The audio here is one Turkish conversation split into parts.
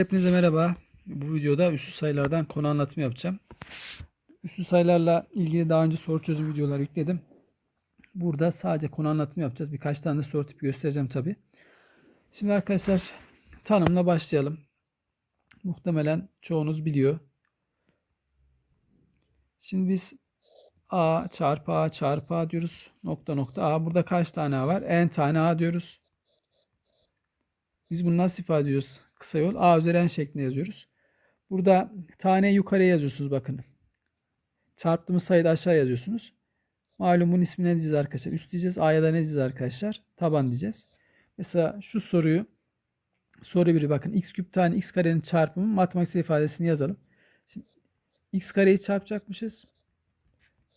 Hepinize merhaba. Bu videoda üslü sayılardan konu anlatımı yapacağım. Üslü sayılarla ilgili daha önce soru çözüm videoları yükledim. Burada sadece konu anlatımı yapacağız. Birkaç tane de soru tipi göstereceğim tabi. Şimdi arkadaşlar tanımla başlayalım. Muhtemelen çoğunuz biliyor. Şimdi biz a çarpı a çarpı a diyoruz. Nokta nokta a. Burada kaç tane a var? n tane a diyoruz. Biz bunu nasıl ifade ediyoruz? Kısa yol a üzeri n şeklinde yazıyoruz. Burada tane yukarıya yazıyorsunuz bakın. Çarptığımız sayıda aşağı yazıyorsunuz. Malum bunun ismini ne diyeceğiz arkadaşlar? Üst diyeceğiz. A'ya da ne diyeceğiz arkadaşlar? Taban diyeceğiz. Mesela şu soruyu soru biri bakın x küp tane x karenin çarpımı matematiksel ifadesini yazalım. Şimdi x kareyi çarpacakmışız.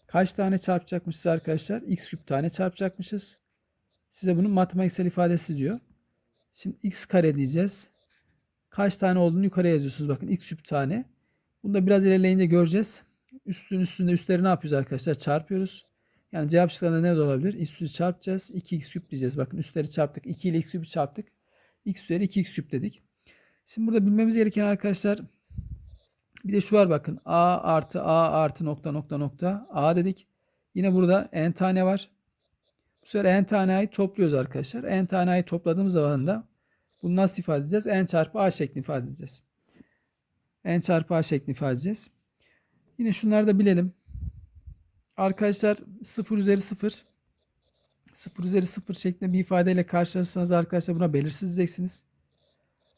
Kaç tane çarpacakmışız arkadaşlar? x küp tane çarpacakmışız. Size bunun matematiksel ifadesi diyor. Şimdi x kare diyeceğiz. Kaç tane olduğunu yukarıya yazıyorsunuz. Bakın x küp tane. Bunu da biraz ilerleyince göreceğiz. Üstün üstünde üstleri ne yapıyoruz arkadaşlar? Çarpıyoruz. Yani cevap şıklarında ne de olabilir? Üstü çarpacağız. 2x küp diyeceğiz. Bakın üstleri çarptık. 2 ile x küpü çarptık. x üzeri 2x küp dedik. Şimdi burada bilmemiz gereken arkadaşlar bir de şu var bakın. a artı a artı nokta nokta nokta a dedik. Yine burada n tane var. Bu sefer n tane topluyoruz arkadaşlar. n tane a'yı topladığımız zaman da bunu nasıl ifade edeceğiz? n çarpı a şeklinde ifade edeceğiz. n çarpı a şeklinde ifade edeceğiz. Yine şunları da bilelim. Arkadaşlar 0 üzeri 0 0 üzeri 0 şeklinde bir ifadeyle karşılaşırsanız arkadaşlar buna belirsiz diyeceksiniz.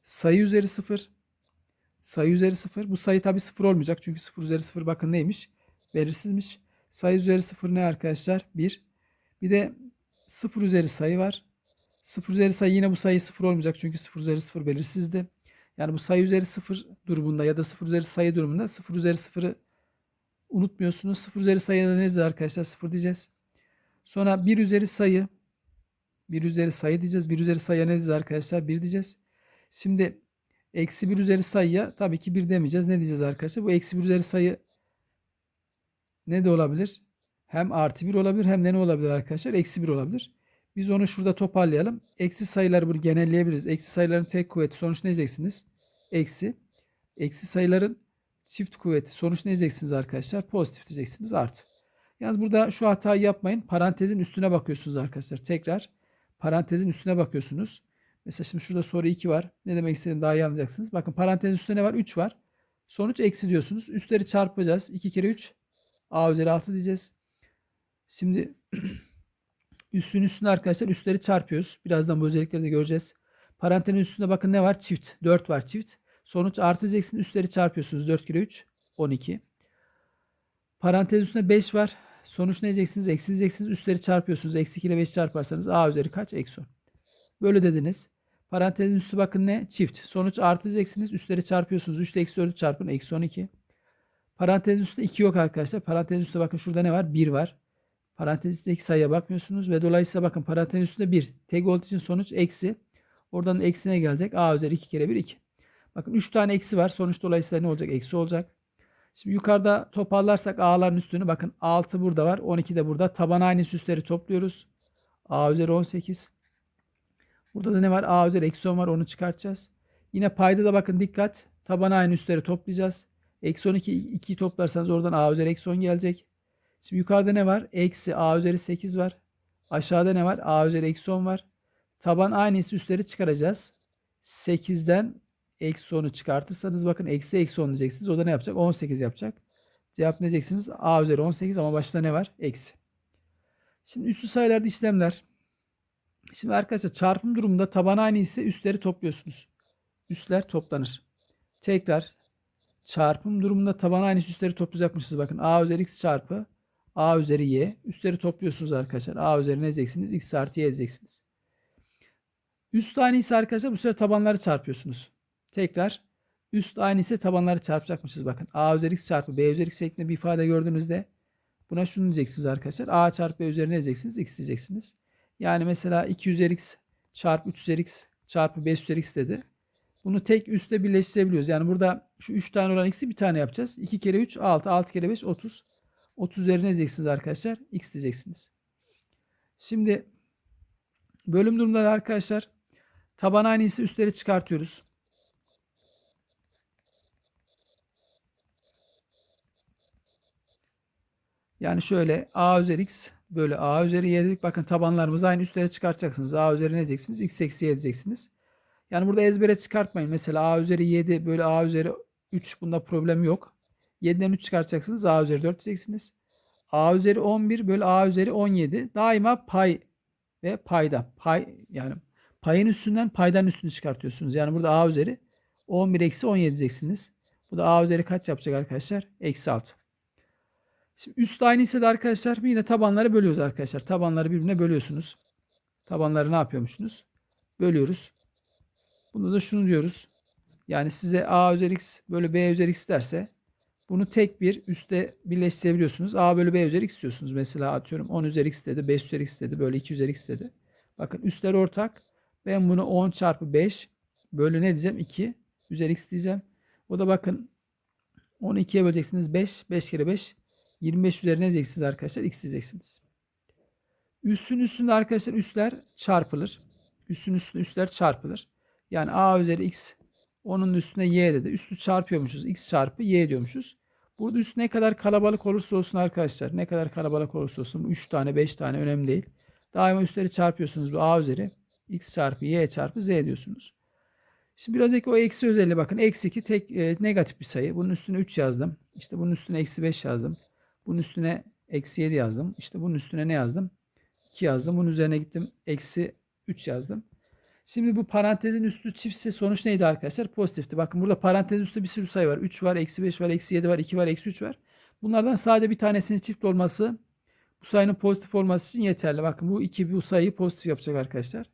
Sayı üzeri 0 sayı üzeri 0 bu sayı tabi 0 olmayacak çünkü 0 üzeri 0 bakın neymiş? Belirsizmiş. Sayı üzeri 0 ne arkadaşlar? 1. Bir de 0 üzeri sayı var. 0 üzeri sayı yine bu sayı 0 olmayacak çünkü 0 üzeri 0 belirsizdi. Yani bu sayı üzeri 0 durumunda ya da 0 üzeri sayı durumunda 0 üzeri 0'ı unutmuyorsunuz. 0 üzeri sayıda ne diyeceğiz arkadaşlar? 0 diyeceğiz. Sonra 1 üzeri sayı 1 üzeri sayı diyeceğiz. 1 üzeri sayıya ne diyeceğiz arkadaşlar? 1 diyeceğiz. Şimdi eksi 1 üzeri sayıya tabii ki 1 demeyeceğiz. Ne diyeceğiz arkadaşlar? Bu eksi 1 üzeri sayı ne de olabilir? Hem artı 1 olabilir hem de ne olabilir arkadaşlar? Eksi 1 olabilir. Biz onu şurada toparlayalım. Eksi sayıları bunu genelleyebiliriz. Eksi sayıların tek kuvveti sonuç ne diyeceksiniz? Eksi. Eksi sayıların çift kuvveti sonuç ne diyeceksiniz arkadaşlar? Pozitif diyeceksiniz artı. Yalnız burada şu hatayı yapmayın. Parantezin üstüne bakıyorsunuz arkadaşlar. Tekrar parantezin üstüne bakıyorsunuz. Mesela şimdi şurada soru 2 var. Ne demek istediğimi daha iyi anlayacaksınız. Bakın parantezin üstüne ne var? 3 var. Sonuç eksi diyorsunuz. Üstleri çarpacağız. 2 kere 3. A üzeri 6 diyeceğiz. Şimdi üstün üstüne arkadaşlar üstleri çarpıyoruz. Birazdan bu özellikleri de göreceğiz. Parantezin üstünde bakın ne var? Çift. 4 var çift. Sonuç artı diyeceksiniz. Üstleri çarpıyorsunuz. 4 kere 3. 12. Parantez üstünde 5 var. Sonuç ne diyeceksiniz? Eksi diyeceksiniz. Üstleri çarpıyorsunuz. Eksi 2 ile 5 çarparsanız a üzeri kaç? Eksi 10. Böyle dediniz. Parantezin üstü bakın ne? Çift. Sonuç artı diyeceksiniz. Üstleri çarpıyorsunuz. 3 ile eksi 4'ü çarpın. Eksi 12. Parantezin üstünde 2 yok arkadaşlar. Parantezin üstünde bakın şurada ne var? 1 var. Parantezin üstündeki sayıya bakmıyorsunuz. Ve dolayısıyla bakın parantezin üstünde 1. Tek olduğu için sonuç eksi. Oradan da eksine gelecek. a üzeri 2 kere 1 2. Bakın 3 tane eksi var. Sonuç dolayısıyla ne olacak? Eksi olacak. Şimdi yukarıda toparlarsak a'ların üstünü bakın 6 burada var. 12 de burada. Taban aynı üstleri topluyoruz. a üzeri 18. Burada da ne var? a üzeri eksi 10 var. Onu çıkartacağız. Yine payda da bakın dikkat. Taban aynı üstleri toplayacağız. Eksi 12 2'yi toplarsanız oradan a üzeri eksi 10 gelecek. Şimdi yukarıda ne var? Eksi a üzeri 8 var. Aşağıda ne var? a üzeri eksi 10 var. Taban aynı üstleri çıkaracağız. 8'den eksi 10'u çıkartırsanız bakın eksi eksi 10 diyeceksiniz. O da ne yapacak? 18 yapacak. Cevap ne diyeceksiniz? A üzeri 18 ama başta ne var? Eksi. Şimdi üstü sayılarda işlemler. Şimdi arkadaşlar çarpım durumunda taban aynı ise üstleri topluyorsunuz. Üstler toplanır. Tekrar çarpım durumunda taban aynı üstleri toplayacakmışız. Bakın a üzeri x çarpı a üzeri y. Üstleri topluyorsunuz arkadaşlar. a üzeri ne diyeceksiniz? x artı y diyeceksiniz. Üst aynı ise arkadaşlar bu sefer tabanları çarpıyorsunuz. Tekrar üst aynı ise tabanları çarpacakmışız. Bakın a üzeri x çarpı b üzeri x şeklinde bir ifade gördüğünüzde buna şunu diyeceksiniz arkadaşlar. a çarpı b üzerine diyeceksiniz? x diyeceksiniz. Yani mesela 2 üzeri x çarpı 3 üzeri x çarpı 5 üzeri x dedi. Bunu tek üstte birleştirebiliyoruz. Yani burada şu 3 tane olan x'i bir tane yapacağız. 2 kere 3 6. 6 kere 5 30. 30 üzerine diyeceksiniz arkadaşlar. X diyeceksiniz. Şimdi bölüm durumları arkadaşlar taban aynı üstleri çıkartıyoruz. Yani şöyle a üzeri x bölü a üzeri y dedik. Bakın tabanlarımızı aynı üstlere çıkartacaksınız. a üzeri ne diyeceksiniz? x eksi y diyeceksiniz. Yani burada ezbere çıkartmayın. Mesela a üzeri 7 bölü a üzeri 3 bunda problem yok. 7'den 3 çıkartacaksınız. a üzeri 4 diyeceksiniz. a üzeri 11 bölü a üzeri 17. Daima pay ve payda. Pay yani payın üstünden paydan üstünü çıkartıyorsunuz. Yani burada a üzeri 11 eksi 17 diyeceksiniz. Bu da a üzeri kaç yapacak arkadaşlar? Eksi 6. Şimdi üst aynı ise de arkadaşlar yine tabanları bölüyoruz arkadaşlar. Tabanları birbirine bölüyorsunuz. Tabanları ne yapıyormuşsunuz? Bölüyoruz. Bunda da şunu diyoruz. Yani size a üzeri x bölü b üzeri x derse bunu tek bir üste birleştirebiliyorsunuz. a bölü b üzeri x diyorsunuz. Mesela atıyorum 10 üzeri x dedi, 5 üzeri x dedi, böyle 2 üzeri x dedi. Bakın üstler ortak. Ben bunu 10 çarpı 5 bölü ne diyeceğim? 2 üzeri x diyeceğim. O da bakın 10'u 2'ye böleceksiniz. 5, 5 kere 5 25 üzerine ne diyeceksiniz arkadaşlar? X diyeceksiniz. Üssün üstünde arkadaşlar üstler çarpılır. Üssün üstünde üstler çarpılır. Yani a üzeri x onun üstüne y dedi. Üstü çarpıyormuşuz. x çarpı y diyormuşuz. Burada üst ne kadar kalabalık olursa olsun arkadaşlar. Ne kadar kalabalık olursa olsun. 3 tane 5 tane önemli değil. Daima üstleri çarpıyorsunuz. Bu a üzeri x çarpı y çarpı z diyorsunuz. Şimdi bir önceki o eksi özelliğe bakın. Eksi 2 tek e, negatif bir sayı. Bunun üstüne 3 yazdım. İşte bunun üstüne eksi 5 yazdım. Bunun üstüne eksi 7 yazdım. İşte bunun üstüne ne yazdım? 2 yazdım. Bunun üzerine gittim. Eksi 3 yazdım. Şimdi bu parantezin üstü çiftse sonuç neydi arkadaşlar? Pozitifti. Bakın burada parantezin üstü bir sürü sayı var. 3 var, eksi 5 var, eksi 7 var, 2 var, eksi 3 var. Bunlardan sadece bir tanesinin çift olması bu sayının pozitif olması için yeterli. Bakın bu iki bu sayıyı pozitif yapacak arkadaşlar.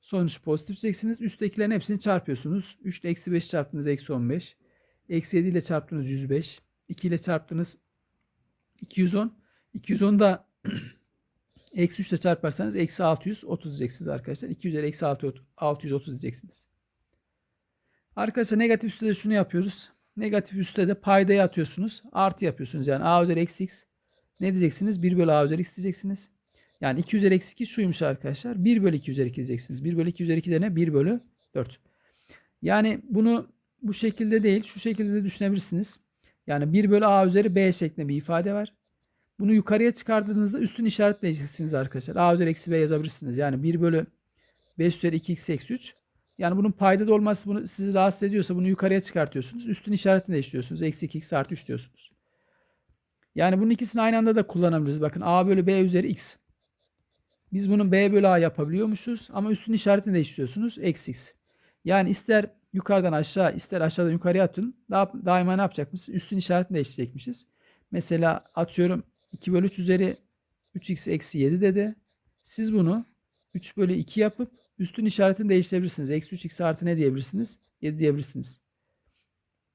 Sonuç pozitif diyeceksiniz. Üsttekilerin hepsini çarpıyorsunuz. 3 ile eksi 5 çarptınız eksi 15. Eksi 7 ile çarptınız 105. 2 ile çarptınız 210. 210 da eksi 3 ile çarparsanız eksi 630 diyeceksiniz arkadaşlar. 2 üzeri eksi 6, 630 diyeceksiniz. Arkadaşlar negatif üstte de şunu yapıyoruz. Negatif üstte de paydayı atıyorsunuz. Artı yapıyorsunuz. Yani a üzeri eksi x. Ne diyeceksiniz? 1 bölü a üzeri x diyeceksiniz. Yani 2 üzeri eksi 2 şuymuş arkadaşlar. 1 bölü 2 üzeri 2 diyeceksiniz. 1 bölü 2 üzeri 2 de ne? 1 bölü 4. Yani bunu bu şekilde değil şu şekilde de düşünebilirsiniz. Yani 1 bölü a üzeri b şeklinde bir ifade var. Bunu yukarıya çıkardığınızda üstün işaretleyeceksiniz arkadaşlar. a üzeri eksi b yazabilirsiniz. Yani 1 bölü 5 üzeri 2x eksi 3. Yani bunun payda da olması bunu sizi rahatsız ediyorsa bunu yukarıya çıkartıyorsunuz. Üstün işaretini değiştiriyorsunuz. Eksi 2x artı 3 diyorsunuz. Yani bunun ikisini aynı anda da kullanabiliriz. Bakın a bölü b üzeri x. Biz bunu b bölü a yapabiliyormuşuz. Ama üstün işaretini değiştiriyorsunuz. Eksi x. Yani ister yukarıdan aşağı ister aşağıdan yukarıya atın. Daha, daima ne yapacakmışız? Üstün işaretini değiştirecekmişiz. Mesela atıyorum 2 bölü 3 üzeri 3x eksi 7 dedi. Siz bunu 3 bölü 2 yapıp üstün işaretini değiştirebilirsiniz. Eksi 3x artı ne diyebilirsiniz? 7 diyebilirsiniz.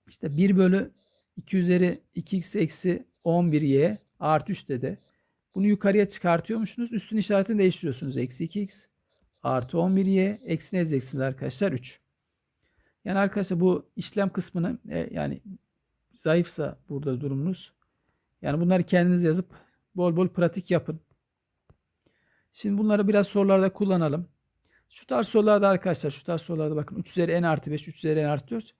İşte 1 bölü 2 üzeri 2x eksi 11y artı 3 dedi. Bunu yukarıya çıkartıyormuşsunuz. Üstün işaretini değiştiriyorsunuz. Eksi 2x artı 11y eksi ne edeceksiniz arkadaşlar? 3. Yani arkadaşlar bu işlem kısmını e, yani zayıfsa burada durumunuz. Yani bunları kendiniz yazıp bol bol pratik yapın. Şimdi bunları biraz sorularda kullanalım. Şu tarz sorularda arkadaşlar şu tarz sorularda bakın 3 üzeri n artı 5, 3 üzeri n artı 4.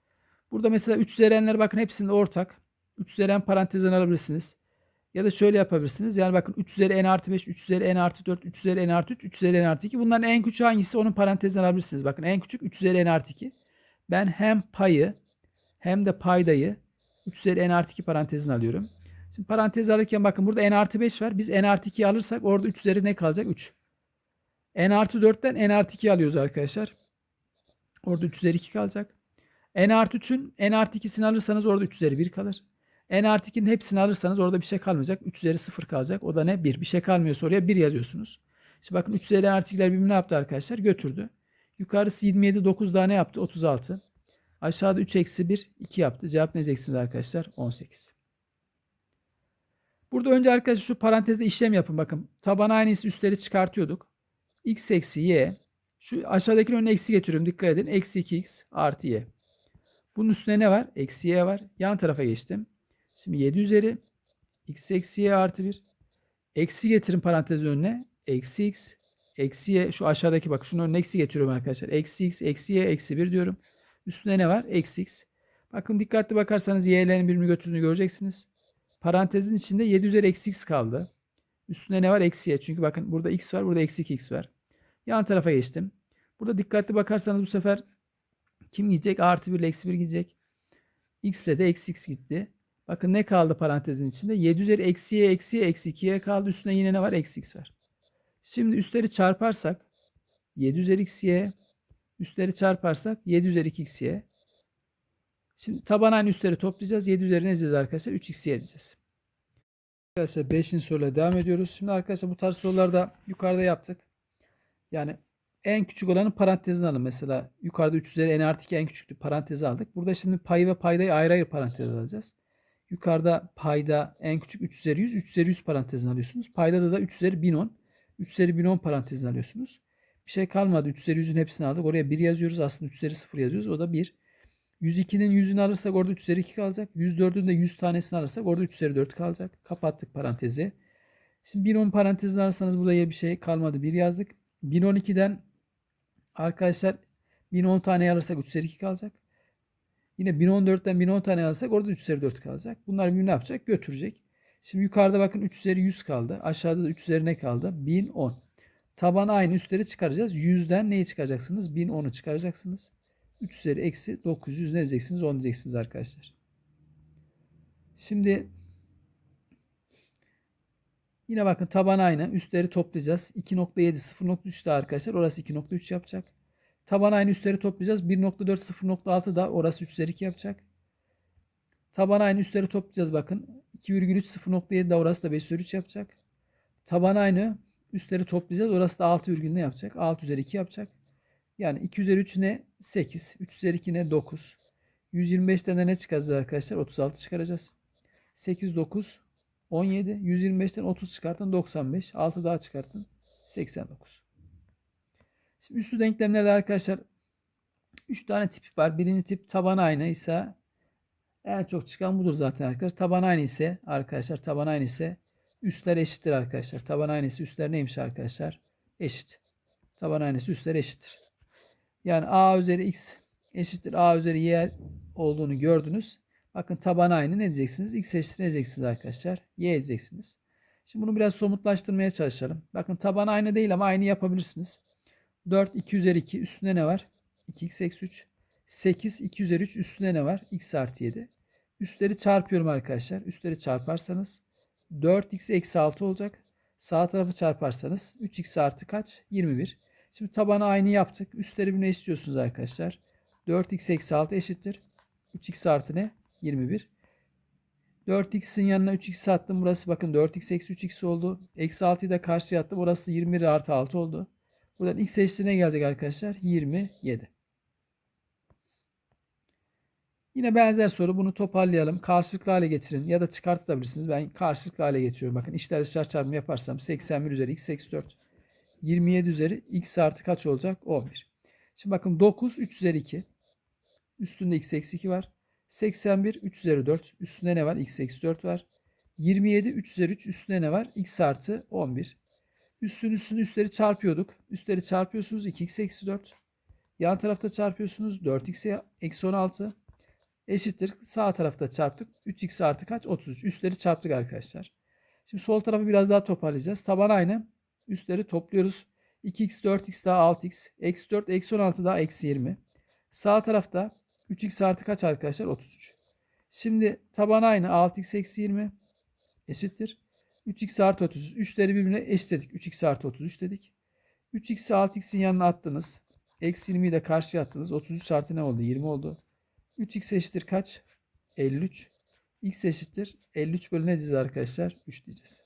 Burada mesela 3 üzeri n'ler bakın hepsinde ortak. 3 üzeri n parantezden alabilirsiniz. Ya da şöyle yapabilirsiniz. Yani bakın 3 üzeri n artı 5, 3 üzeri n artı 4, 3 üzeri n artı 3, 3 üzeri n artı 2. Bunların en küçüğü hangisi? Onun parantezden alabilirsiniz. Bakın en küçük 3 üzeri n artı 2. Ben hem payı hem de paydayı 3 üzeri n artı 2 parantezine alıyorum. Şimdi parantez alırken bakın burada n artı 5 var. Biz n artı 2'yi alırsak orada 3 üzeri ne kalacak? 3. n artı 4'ten n artı 2'yi alıyoruz arkadaşlar. Orada 3 üzeri 2 kalacak. n artı 3'ün n artı 2'sini alırsanız orada 3 üzeri 1 kalır. n artı 2'nin hepsini alırsanız orada bir şey kalmayacak. 3 üzeri 0 kalacak. O da ne? 1. Bir şey kalmıyorsa oraya 1 yazıyorsunuz. Şimdi bakın 3 üzeri n artı 2'ler birbirini ne yaptı arkadaşlar? Götürdü. Yukarısı 27, 9 daha ne yaptı? 36. Aşağıda 3 eksi 1, 2 yaptı. Cevap ne diyeceksiniz arkadaşlar? 18. Burada önce arkadaşlar şu parantezde işlem yapın. Bakın taban aynısı üstleri çıkartıyorduk. x eksi y. Şu aşağıdakinin önüne eksi getiriyorum. Dikkat edin. Eksi 2x artı y. Bunun üstüne ne var? Eksi y var. Yan tarafa geçtim. Şimdi 7 üzeri x eksi y artı 1. Eksi getirin parantezin önüne. Eksi x eksi y. Şu aşağıdaki bak şunun önüne eksi getiriyorum arkadaşlar. Eksi x eksi y eksi 1 diyorum. Üstüne ne var? Eksi x. Bakın dikkatli bakarsanız y'lerin birbirini götürdüğünü göreceksiniz. Parantezin içinde 7 üzeri eksi x kaldı. Üstünde ne var? Eksi y. Çünkü bakın burada x var. Burada eksi 2x var. Yan tarafa geçtim. Burada dikkatli bakarsanız bu sefer kim gidecek? A artı 1 ile eksi 1 gidecek. X ile de eksi x gitti. Bakın ne kaldı parantezin içinde? 7 üzeri eksi y eksi y eksi 2y kaldı. Üstüne yine ne var? Eksi x var. Şimdi üstleri çarparsak 7 üzeri x y üstleri çarparsak 7 üzeri 2xy. Şimdi taban aynı üstleri toplayacağız. 7 üzerine ezeceğiz arkadaşlar. 3xy edeceğiz. Arkadaşlar 5. soruyla devam ediyoruz. Şimdi arkadaşlar bu tarz sorularda yukarıda yaptık. Yani en küçük olanın parantezini alın. Mesela yukarıda 3 üzeri n artı 2 en küçüktü. Parantezi aldık. Burada şimdi payı ve paydayı ayrı ayrı parantez alacağız. Yukarıda payda en küçük 3 üzeri 100. 3 üzeri 100 parantezini alıyorsunuz. Payda da 3 üzeri 1010. 3 üzeri 1010 parantezini alıyorsunuz. Bir şey kalmadı. 3 üzeri 100'ün hepsini aldık. Oraya 1 yazıyoruz. Aslında 3 üzeri 0 yazıyoruz. O da 1. 102'nin 100'ünü alırsak orada 3 üzeri 2 kalacak. 104'ün de 100 tanesini alırsak orada 3 üzeri 4 kalacak. Kapattık parantezi. Şimdi 1010 parantezini alırsanız burada ya bir şey kalmadı. 1 yazdık. 1012'den arkadaşlar 1010 tane alırsak 3 üzeri 2 kalacak. Yine 1014'ten 1010 tane alırsak orada 3 üzeri 4 kalacak. Bunlar birbirini ne yapacak? Götürecek. Şimdi yukarıda bakın 3 üzeri 100 kaldı. Aşağıda da 3 üzeri ne kaldı? 1010. Taban aynı üstleri çıkaracağız. 100'den neyi çıkaracaksınız? 1010'u çıkaracaksınız. 3 üzeri eksi 900 ne diyeceksiniz? 10 diyeceksiniz arkadaşlar. Şimdi yine bakın taban aynı. Üstleri toplayacağız. 2.7 0.3 da arkadaşlar. Orası 2.3 yapacak. Taban aynı üstleri toplayacağız. 1.4 0.6 da orası 3 üzeri 2 yapacak. Taban aynı üstleri toplayacağız bakın. 2,3 0.7 da orası da 5 üzeri 3 yapacak. Taban aynı üstleri toplayacağız. Orası da 6 virgül ne yapacak? 6 üzeri 2 yapacak. Yani 2 üzeri 3 ne? 8. 3 üzeri 2 ne? 9. 125'ten de ne çıkaracağız arkadaşlar? 36 çıkaracağız. 8, 9, 17. 125'ten 30 çıkartın 95. 6 daha çıkartın 89. Şimdi üstü denklemlerde arkadaşlar 3 tane tip var. Birinci tip taban aynı ise en çok çıkan budur zaten arkadaşlar. Taban aynı ise arkadaşlar taban aynı ise üstler eşittir arkadaşlar. Taban aynı ise üstler neymiş arkadaşlar? Eşit. Taban aynısı üstler eşittir. Yani a üzeri x eşittir a üzeri y olduğunu gördünüz. Bakın taban aynı ne diyeceksiniz? X eşittir ne diyeceksiniz arkadaşlar? Y diyeceksiniz. Şimdi bunu biraz somutlaştırmaya çalışalım. Bakın taban aynı değil ama aynı yapabilirsiniz. 4 2 üzeri 2 üstünde ne var? 2x eksi 3. 8 2 üzeri 3 üstünde ne var? x artı 7. Üstleri çarpıyorum arkadaşlar. Üstleri çarparsanız 4x eksi 6 olacak. Sağ tarafı çarparsanız 3x artı kaç? 21. Şimdi tabanı aynı yaptık. Üstleri birbirine istiyorsunuz arkadaşlar. 4x eksi 6 eşittir. 3x artı ne? 21. 4x'in yanına 3x attım. Burası bakın 4x eksi 3x oldu. Eksi 6'yı da karşıya attım. Burası 21 artı 6 oldu. Buradan x eşittir ne gelecek arkadaşlar? 27. Yine benzer soru. Bunu toparlayalım. Karşılıklı hale getirin. Ya da çıkartabilirsiniz. Ben karşılıklı hale getiriyorum. Bakın içler dışlar çarpımı yaparsam 81 üzeri x eksi 4. 27 üzeri x artı kaç olacak? 11. Şimdi bakın 9 3 üzeri 2. Üstünde x eksi 2 var. 81 3 üzeri 4. Üstünde ne var? x eksi 4 var. 27 3 üzeri 3. Üstünde ne var? x artı 11. Üstün üstünü üstleri çarpıyorduk. Üstleri çarpıyorsunuz 2x eksi 4. Yan tarafta çarpıyorsunuz 4x eksi 16. Eşittir. Sağ tarafta çarptık. 3x artı kaç? 33. Üstleri çarptık arkadaşlar. Şimdi sol tarafı biraz daha toparlayacağız. Taban aynı. Üstleri topluyoruz. 2x 4x daha 6x. Eksi 4 eksi 16 daha eksi 20. Sağ tarafta 3x artı kaç arkadaşlar? 33. Şimdi taban aynı. 6x eksi 20 eşittir. 3x artı 33. Üstleri birbirine eşitledik. 3x artı 33 dedik. 3x'i 6x'in yanına attınız. Eksi 20'yi de karşıya attınız. 33 artı ne oldu? 20 oldu. 3x eşittir kaç? 53. x eşittir. 53 bölü ne diyeceğiz arkadaşlar? 3 diyeceğiz.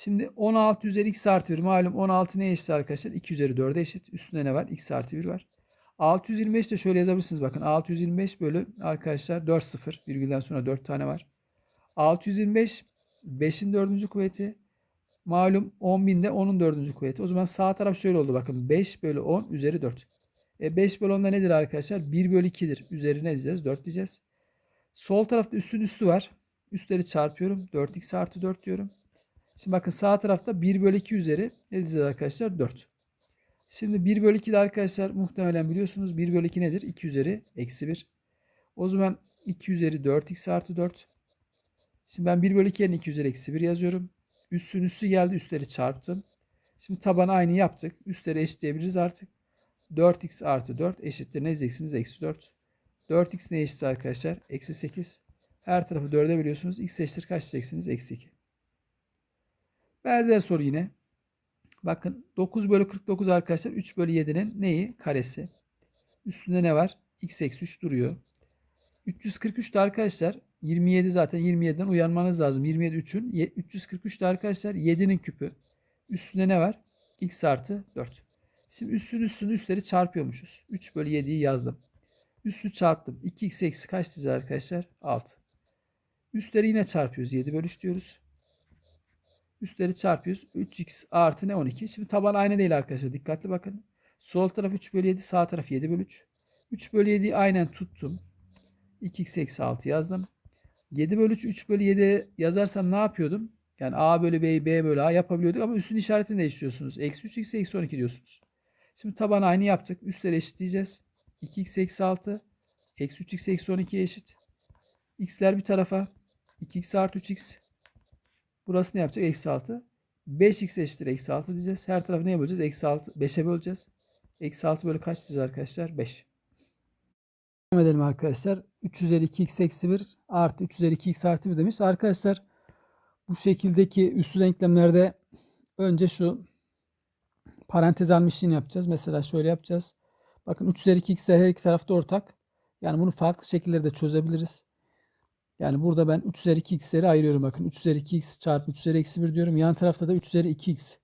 Şimdi 16 üzeri x artı 1. Malum 16 neye eşit arkadaşlar? 2 üzeri 4'e eşit. Üstünde ne var? x artı 1 var. 625 de şöyle yazabilirsiniz. Bakın 625 bölü arkadaşlar 4 0. Virgülden sonra 4 tane var. 625 5'in 4. kuvveti. Malum 10.000'de 10'un 4. kuvveti. O zaman sağ taraf şöyle oldu. Bakın 5 bölü 10 üzeri 4. E 5 bölü 10 da nedir arkadaşlar? 1 bölü 2'dir. Üzerine diyeceğiz? 4 diyeceğiz. Sol tarafta üstün üstü var. Üstleri çarpıyorum. 4x artı 4 diyorum. Şimdi bakın sağ tarafta 1 bölü 2 üzeri ne diyeceğiz arkadaşlar? 4. Şimdi 1 bölü 2 de arkadaşlar muhtemelen biliyorsunuz 1 bölü 2 nedir? 2 üzeri eksi 1. O zaman 2 üzeri 4x artı 4 Şimdi ben 1 bölü 2 yerine 2 üzeri eksi 1 yazıyorum. Üssün üssü geldi. Üstleri çarptım. Şimdi tabanı aynı yaptık. Üstleri eşitleyebiliriz artık. 4x artı 4 eşittir. Ne diyeceksiniz? Eksi 4. 4x ne eşittir arkadaşlar? Eksi 8. Her tarafı 4'e bölüyorsunuz. x eşittir kaç diyeceksiniz? Eksi 2. Benzer soru yine. Bakın 9 bölü 49 arkadaşlar 3 bölü 7'nin neyi? Karesi. Üstünde ne var? x eksi 3 duruyor. 343 de arkadaşlar 27 zaten 27'den uyanmanız lazım. 27 3'ün. 343 de arkadaşlar 7'nin küpü. Üstünde ne var? x artı 4. Şimdi üstün üstünü üstleri çarpıyormuşuz. 3 bölü 7'yi yazdım. Üstü çarptım. 2x eksi kaç diyeceğiz arkadaşlar? 6. Üstleri yine çarpıyoruz. 7 bölü 3 diyoruz. Üstleri çarpıyoruz. 3x artı ne 12. Şimdi taban aynı değil arkadaşlar. Dikkatli bakın. Sol taraf 3 bölü 7. Sağ taraf 7 bölü 3. 3 bölü 7'yi aynen tuttum. 2x eksi 6 yazdım. 7 bölü 3, 3 bölü 7 yazarsam ne yapıyordum? Yani a bölü b, b bölü a yapabiliyorduk ama üstün işaretini değiştiriyorsunuz. Eksi 3 x eksi 12 diyorsunuz. Şimdi tabanı aynı yaptık. Üstleri eşitleyeceğiz. 2x eksi 6 eksi 3x eksi 12 eşit. x'ler bir tarafa 2x artı 3x burası ne yapacak? Eksi 6. 5x eşittir eksi 6 diyeceğiz. Her tarafı neye böleceğiz? Eksi 6. 5'e böleceğiz. Eksi 6 bölü kaç diyeceğiz arkadaşlar? 5. Devam edelim arkadaşlar. 3 üzeri 2x eksi 1 artı 3 üzeri 2x artı 1 demiş. Arkadaşlar bu şekildeki üstü denklemlerde önce şu parantez işini yapacağız. Mesela şöyle yapacağız. Bakın 3 üzeri 2x'ler her iki tarafta ortak. Yani bunu farklı şekillerde çözebiliriz. Yani burada ben 3 üzeri 2x'leri ayırıyorum. Bakın 3 üzeri 2x çarpı 3 üzeri eksi 1 diyorum. Yan tarafta da 3 üzeri 2x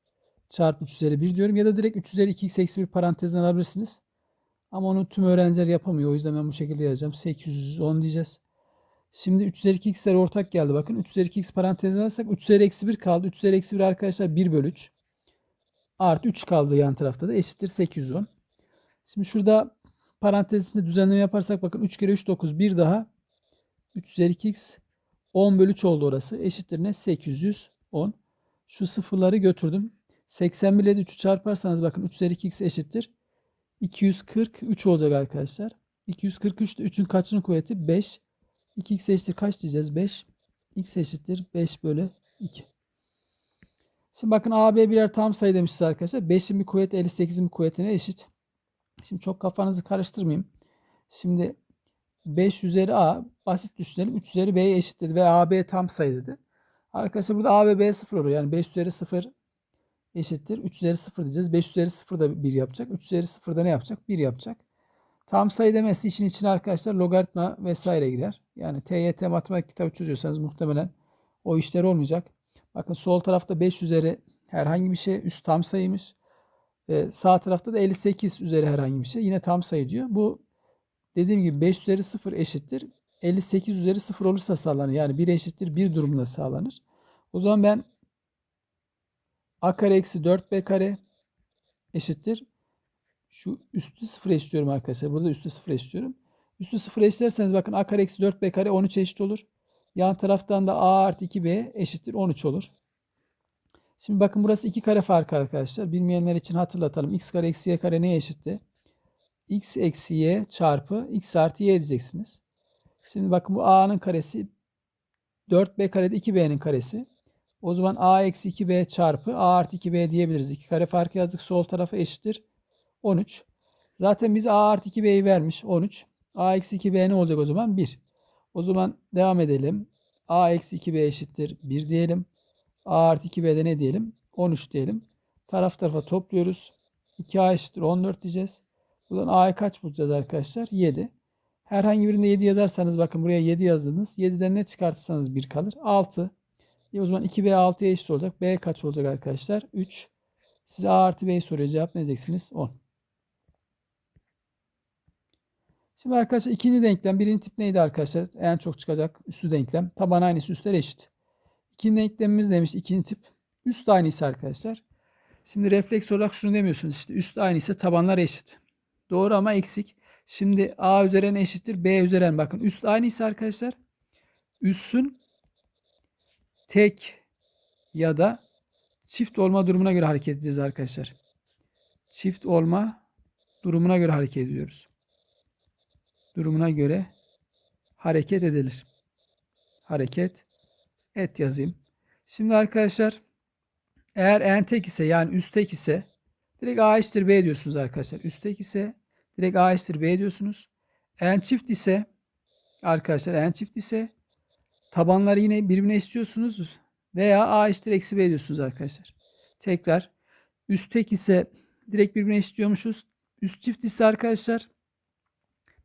çarpı 3 üzeri 1 diyorum. Ya da direkt 3 üzeri 2x eksi 1 parantezden alabilirsiniz. Ama onu tüm öğrenciler yapamıyor. O yüzden ben bu şekilde yazacağım. 810 diyeceğiz. Şimdi 3 üzeri 2x'ler ortak geldi. Bakın 3 üzeri 2x parantezden alırsak 3 üzeri eksi 1 kaldı. 3 üzeri eksi 1 arkadaşlar 1 bölü 3. Artı 3 kaldı yan tarafta da eşittir 810. Şimdi şurada parantez içinde düzenleme yaparsak bakın 3 kere 3 9 bir daha 3 üzeri 2x 10 bölü 3 oldu orası. Eşittir ne? 810. Şu sıfırları götürdüm. 81 ile 3'ü çarparsanız bakın 3 üzeri 2x eşittir. 243 olacak arkadaşlar. 243 de 3'ün kaçının kuvveti? 5. 2x eşittir kaç diyeceğiz? 5. x eşittir 5 bölü 2. Şimdi bakın AB birer tam sayı demişiz arkadaşlar. 5'in bir kuvveti 58'in bir kuvvetine eşit. Şimdi çok kafanızı karıştırmayayım. Şimdi 5 üzeri A basit düşünelim. 3 üzeri B'ye eşittir ve AB tam sayı dedi. Arkadaşlar burada A ve B 0 oluyor. Yani 5 üzeri 0 eşittir. 3 üzeri 0 diyeceğiz. 5 üzeri 0 da 1 yapacak. 3 üzeri 0 da ne yapacak? 1 yapacak. Tam sayı demesi için içine arkadaşlar logaritma vesaire girer. Yani TYT matematik kitabı çözüyorsanız muhtemelen o işler olmayacak. Bakın sol tarafta 5 üzeri herhangi bir şey üst tam sayıymış. Ee, sağ tarafta da 58 üzeri herhangi bir şey. Yine tam sayı diyor. Bu dediğim gibi 5 üzeri 0 eşittir. 58 üzeri 0 olursa sağlanır. Yani 1 eşittir 1 durumunda sağlanır. O zaman ben a kare eksi 4b kare eşittir. Şu üstü 0 eşitliyorum arkadaşlar. Burada üstü 0 eşitliyorum. Üstü 0 eşitlerseniz bakın a kare eksi 4b kare 13 eşit olur. Yan taraftan da a artı 2b eşittir 13 olur. Şimdi bakın burası 2 kare farkı arkadaşlar. Bilmeyenler için hatırlatalım. x kare eksi y kare neye eşitti? X eksi y çarpı x artı y diyeceksiniz. Şimdi bakın bu a'nın karesi 4b karede 2b'nin karesi. O zaman a eksi 2b çarpı a artı 2b diyebiliriz. 2 kare farkı yazdık. Sol tarafa eşittir. 13. Zaten bize a artı 2b'yi vermiş. 13. a eksi 2b ne olacak o zaman? 1. O zaman devam edelim. a eksi 2b eşittir 1 diyelim. a artı 2b'de ne diyelim? 13 diyelim. Taraf tarafa topluyoruz. 2a eşittir 14 diyeceğiz. Buradan a'yı kaç bulacağız arkadaşlar? 7. Herhangi birinde 7 yazarsanız bakın buraya 7 yazdınız. 7'den ne çıkartırsanız 1 kalır. 6. E o zaman 2b 6'ya eşit olacak. b kaç olacak arkadaşlar? 3. Size a artı b'yi soruyor. Cevap ne diyeceksiniz? 10. Şimdi arkadaşlar ikinci denklem. Birinci tip neydi arkadaşlar? En çok çıkacak üstü denklem. Taban aynısı üstler eşit. İkinci denklemimiz demiş ikinci tip. Üst aynısı arkadaşlar. Şimdi refleks olarak şunu demiyorsunuz. İşte üst aynısı tabanlar eşit. Doğru ama eksik. Şimdi a üzeri n eşittir b üzeri n. Bakın üst aynıysa arkadaşlar üssün tek ya da çift olma durumuna göre hareket edeceğiz arkadaşlar. Çift olma durumuna göre hareket ediyoruz. Durumuna göre hareket edilir. Hareket et yazayım. Şimdi arkadaşlar eğer en tek ise yani üst tek ise direkt a eşittir b diyorsunuz arkadaşlar. Üst tek ise direkt a eşittir b diyorsunuz. En çift ise arkadaşlar en çift ise tabanları yine birbirine istiyorsunuz veya a eşittir eksi b diyorsunuz arkadaşlar. Tekrar üst tek ise direkt birbirine eşitliyormuşuz. Üst çift ise arkadaşlar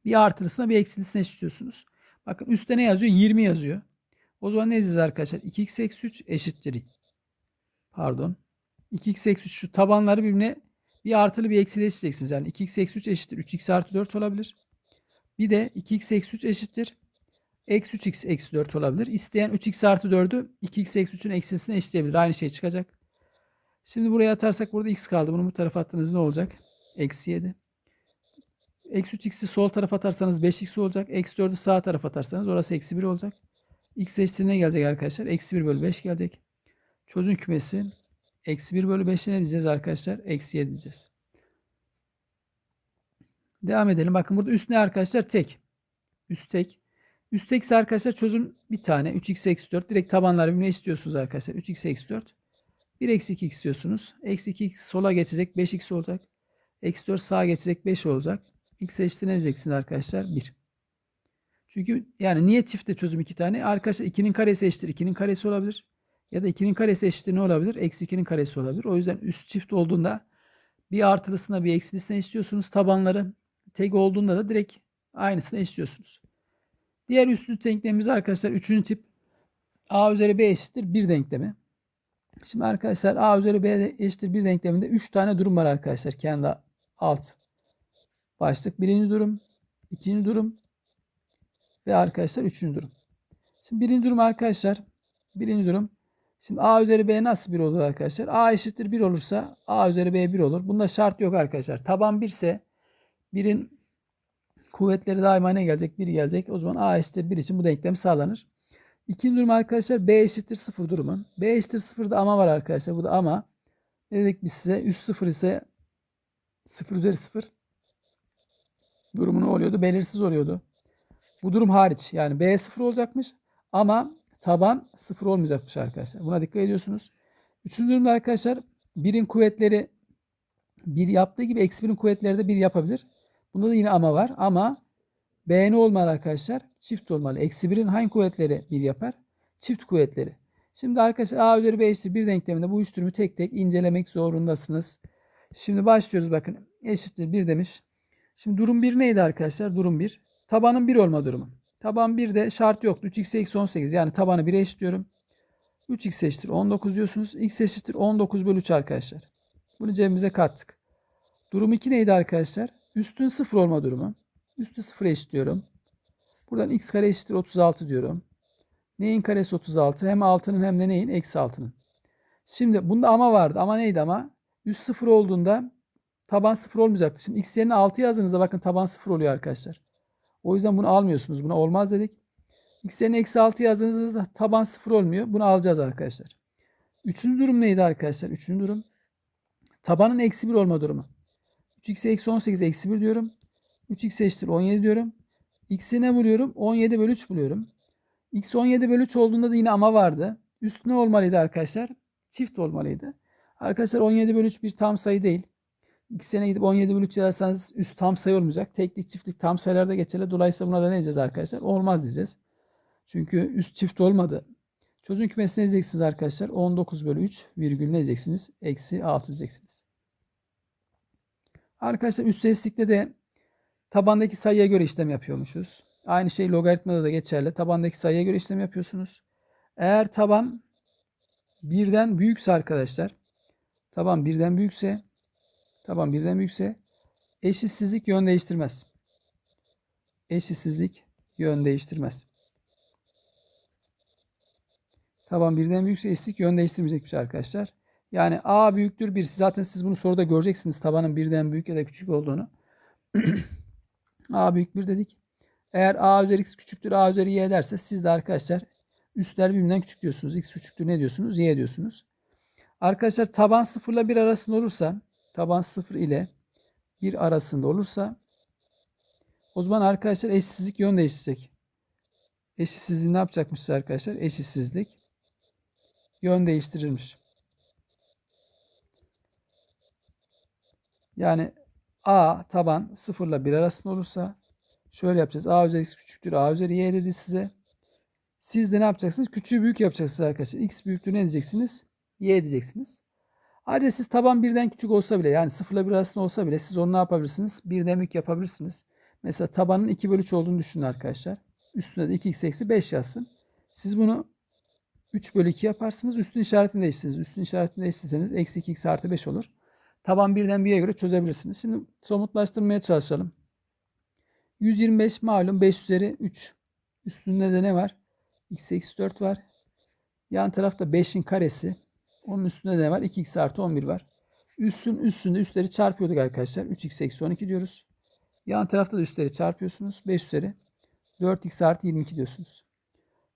bir artılısına bir eksilisine eşitliyorsunuz. Bakın üstte ne yazıyor? 20 yazıyor. O zaman ne diyeceğiz arkadaşlar? 2x eksi 3 eşittir. Pardon. 2x eksi 3 şu tabanları birbirine bir artılı bir eksili eşitleyeceksiniz. Yani 2x eksi 3 eşittir. 3x artı 4 olabilir. Bir de 2x eksi 3 eşittir. Eksi 3x eksi 4 olabilir. İsteyen 3x artı 4'ü 2x eksi 3'ün eksilisine eşitleyebilir. Aynı şey çıkacak. Şimdi buraya atarsak burada x kaldı. Bunu bu tarafa attığınız ne olacak? Eksi 7. Eksi 3x'i sol tarafa atarsanız 5x olacak. Eksi 4'ü sağ tarafa atarsanız orası eksi 1 olacak. x eşitliğine gelecek arkadaşlar? Eksi 1 bölü 5 gelecek. Çözüm kümesi eksi 1 bölü 5'e ne diyeceğiz arkadaşlar? Eksi 7 diyeceğiz. Devam edelim. Bakın burada üst ne arkadaşlar? Tek. Üst tek. Üst tek ise arkadaşlar çözüm bir tane. 3x eksi 4. Direkt tabanları birbirine istiyorsunuz arkadaşlar. 3x eksi 4. 1 eksi 2 istiyorsunuz. Eksi 2x sola geçecek. 5x olacak. Eksi 4 sağa geçecek. 5 olacak. X eşittir ne diyeceksiniz arkadaşlar? 1. Çünkü yani niye çifte çözüm 2 tane? Arkadaşlar 2'nin karesi eşittir. 2'nin karesi olabilir. Ya da 2'nin karesi eşittir ne olabilir? Eksi 2'nin karesi olabilir. O yüzden üst çift olduğunda bir artılısına bir eksilisine eşitliyorsunuz tabanları. Tek olduğunda da direkt aynısını eşitliyorsunuz. Diğer üstlü denklemimiz arkadaşlar 3. tip a üzeri b eşittir 1 denklemi. Şimdi arkadaşlar a üzeri b eşittir 1 denkleminde 3 tane durum var arkadaşlar. Kendi alt başlık. Birinci durum, ikinci durum ve arkadaşlar üçüncü durum. Şimdi birinci durum arkadaşlar. Birinci durum. Şimdi a üzeri b nasıl 1 olur arkadaşlar? a eşittir 1 olursa a üzeri b 1 olur. Bunda şart yok arkadaşlar. Taban 1 ise 1'in kuvvetleri daima ne gelecek? 1 gelecek. O zaman a eşittir 1 için bu denklem sağlanır. İkinci durum arkadaşlar b eşittir 0 durumu. b eşittir 0'da ama var arkadaşlar. Bu da ama. Ne dedik biz size? Üst 0 ise 0 üzeri 0 durumu ne oluyordu? Belirsiz oluyordu. Bu durum hariç. Yani B 0 olacakmış ama taban 0 olmayacakmış arkadaşlar. Buna dikkat ediyorsunuz. Üçüncü durumda arkadaşlar 1'in kuvvetleri 1 yaptığı gibi eksi 1'in kuvvetleri de 1 yapabilir. Bunda da yine ama var. Ama B ne olmalı arkadaşlar? Çift olmalı. Eksi 1'in hangi kuvvetleri 1 yapar? Çift kuvvetleri. Şimdi arkadaşlar A üzeri B eşittir 1 denkleminde bu üç durumu tek tek incelemek zorundasınız. Şimdi başlıyoruz bakın. Eşittir 1 demiş. Şimdi durum 1 neydi arkadaşlar? Durum 1. Tabanın 1 olma durumu. Taban 1'de şart yoktu. 3x eksi 18 yani tabanı 1'e eşitliyorum. 3x eşittir 19 diyorsunuz. x eşittir 19 bölü 3 arkadaşlar. Bunu cebimize kattık. Durum 2 neydi arkadaşlar? Üstün 0 olma durumu. Üstü 0 eşitliyorum. Buradan x kare eşittir 36 diyorum. Neyin karesi 36? Hem 6'nın hem de neyin? Eksi 6'nın. Şimdi bunda ama vardı. Ama neydi ama? Üst 0 olduğunda taban 0 olmayacaktı. Şimdi x yerine 6 yazdığınızda bakın taban 0 oluyor arkadaşlar. O yüzden bunu almıyorsunuz. Buna olmaz dedik. X yerine eksi 6 yazdığınızda taban 0 olmuyor. Bunu alacağız arkadaşlar. Üçüncü durum neydi arkadaşlar? Üçüncü durum. Tabanın eksi 1 olma durumu. 3x eksi 18 eksi 1 diyorum. 3x eşittir 17 diyorum. X'i ne buluyorum? 17 bölü 3 buluyorum. X 17 bölü 3 olduğunda da yine ama vardı. Üst ne olmalıydı arkadaşlar? Çift olmalıydı. Arkadaşlar 17 bölü 3 bir tam sayı değil. İkisine gidip 17 bölü 3 yazarsanız üst tam sayı olmayacak. Teklik çiftlik tam sayılarda geçerli. Dolayısıyla buna da ne diyeceğiz arkadaşlar? Olmaz diyeceğiz. Çünkü üst çift olmadı. Çözüm kümesine diyeceksiniz arkadaşlar. 19 bölü 3 virgül ne diyeceksiniz? Eksi 6 diyeceksiniz. Arkadaşlar üst seslikte de tabandaki sayıya göre işlem yapıyormuşuz. Aynı şey logaritmada da geçerli. Tabandaki sayıya göre işlem yapıyorsunuz. Eğer taban birden büyükse arkadaşlar taban birden büyükse taban birden büyükse eşitsizlik yön değiştirmez. Eşitsizlik yön değiştirmez. Taban birden büyükse eşitlik yön değiştirmeyecekmiş arkadaşlar. Yani A büyüktür 1. Zaten siz bunu soruda göreceksiniz. Tabanın birden büyük ya da küçük olduğunu. A büyük 1 dedik. Eğer A üzeri x küçüktür A üzeri y derse siz de arkadaşlar üstler birbirinden küçük diyorsunuz. X küçüktür ne diyorsunuz? Y diyorsunuz. Arkadaşlar taban 0 ile 1 arasında olursa taban 0 ile 1 arasında olursa o zaman arkadaşlar eşitsizlik yön değiştirecek. Eşitsizliği ne yapacakmışız arkadaşlar? Eşitsizlik yön değiştirilmiş. Yani a taban 0 ile 1 arasında olursa şöyle yapacağız. a üzeri x küçüktür. a üzeri y dedi size. Siz de ne yapacaksınız? Küçüğü büyük yapacaksınız arkadaşlar. x büyüktür ne diyeceksiniz? y diyeceksiniz. Ayrıca siz taban birden küçük olsa bile yani 0 ile 1 arasında olsa bile siz onu ne yapabilirsiniz? Birden büyük yapabilirsiniz. Mesela tabanın 2 bölü 3 olduğunu düşünün arkadaşlar. Üstüne de 2x eksi 5 yazsın. Siz bunu 3 bölü 2 yaparsınız. Üstün işaretini değiştirirsiniz. Üstün işaretini değiştirirseniz eksi 2x artı 5 olur. Taban birden bir'e göre çözebilirsiniz. Şimdi somutlaştırmaya çalışalım. 125 malum 5 üzeri 3. Üstünde de ne var? x eksi 4 var. Yan tarafta 5'in karesi. Onun üstünde ne var? 2x artı 11 var. Üssün üstünde üstleri çarpıyorduk arkadaşlar. 3x eksi 12 diyoruz. Yan tarafta da üstleri çarpıyorsunuz. 5 üzeri 4x artı 22 diyorsunuz.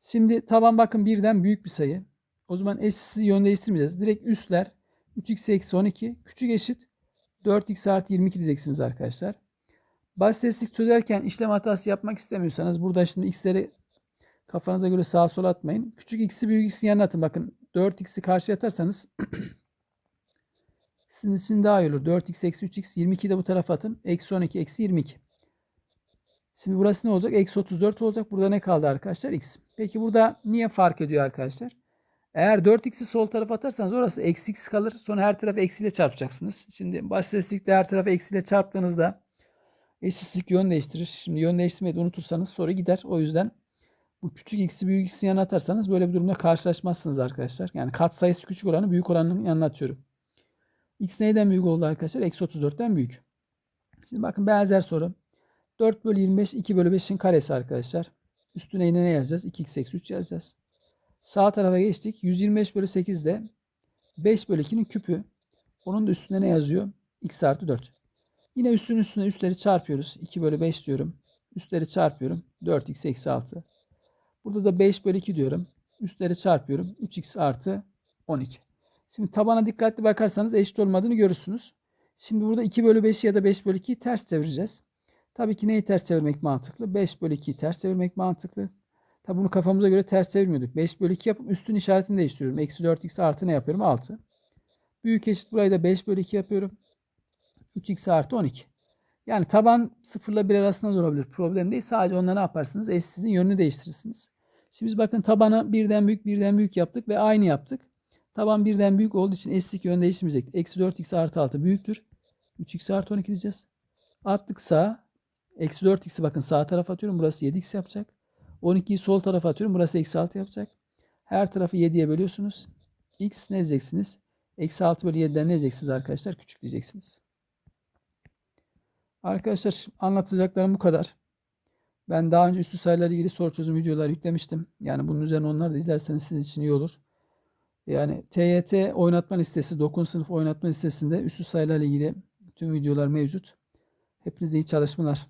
Şimdi taban bakın birden büyük bir sayı. O zaman eşsiz yön değiştirmeyeceğiz. Direkt üstler 3x eksi 12 küçük eşit 4x artı 22 diyeceksiniz arkadaşlar. Basiteslik çözerken işlem hatası yapmak istemiyorsanız burada şimdi x'leri kafanıza göre sağa sola atmayın. Küçük x'i büyük x'in yanına atın. Bakın 4x'i karşıya atarsanız sizin için daha iyi olur. 4x eksi 3x 22'yi de bu tarafa atın. Eksi 12 eksi 22. Şimdi burası ne olacak? Eksi 34 olacak. Burada ne kaldı arkadaşlar? X. Peki burada niye fark ediyor arkadaşlar? Eğer 4x'i sol tarafa atarsanız orası eksi x kalır. Sonra her tarafı eksiyle çarpacaksınız. Şimdi basiteslikte her tarafı eksiyle çarptığınızda eşitsizlik yön değiştirir. Şimdi yön değiştirmeyi de unutursanız soru gider. O yüzden bu küçük x'i büyük x'in yanına atarsanız böyle bir durumda karşılaşmazsınız arkadaşlar. Yani kat sayısı küçük olanı büyük olanın yanına atıyorum. X neyden büyük oldu arkadaşlar? Eksi 34'ten büyük. Şimdi bakın benzer soru. 4 bölü 25 2 bölü 5'in karesi arkadaşlar. Üstüne yine ne yazacağız? 2x eksi 3 yazacağız. Sağ tarafa geçtik. 125 bölü 8 de 5 bölü 2'nin küpü. Onun da üstüne ne yazıyor? x artı 4. Yine üstün üstüne üstleri çarpıyoruz. 2 bölü 5 diyorum. Üstleri çarpıyorum. 4x eksi 6. Burada da 5 bölü 2 diyorum. Üstleri çarpıyorum. 3x artı 12. Şimdi tabana dikkatli bakarsanız eşit olmadığını görürsünüz. Şimdi burada 2 bölü 5 ya da 5 bölü 2'yi ters çevireceğiz. Tabii ki neyi ters çevirmek mantıklı? 5 bölü 2'yi ters çevirmek mantıklı. Tabii bunu kafamıza göre ters çevirmiyorduk. 5 bölü 2 yapıp üstün işaretini değiştiriyorum. Eksi 4x artı ne yapıyorum? 6. Büyük eşit burayı da 5 bölü 2 yapıyorum. 3x artı 12. Yani taban 0 ile 1 arasında durabilir. Problem değil. Sadece onları ne yaparsınız? Eşsizliğin yönünü değiştirirsiniz. Şimdi biz bakın tabanı birden büyük birden büyük yaptık ve aynı yaptık. Taban birden büyük olduğu için eşitlik yön değiştirmeyecek. Eksi 4x artı 6 büyüktür. 3x artı 12 diyeceğiz. Attık sağa. Eksi 4x'i bakın sağ tarafa atıyorum. Burası 7x yapacak. 12'yi sol tarafa atıyorum. Burası eksi 6 yapacak. Her tarafı 7'ye bölüyorsunuz. X ne diyeceksiniz? Eksi 6 bölü 7'den ne diyeceksiniz arkadaşlar? Küçük diyeceksiniz. Arkadaşlar anlatacaklarım bu kadar. Ben daha önce üstü sayılarla ilgili soru çözüm videoları yüklemiştim. Yani bunun üzerine onları da izlerseniz sizin için iyi olur. Yani TYT oynatma listesi, 9. sınıf oynatma listesinde üstü sayılarla ilgili tüm videolar mevcut. Hepinize iyi çalışmalar.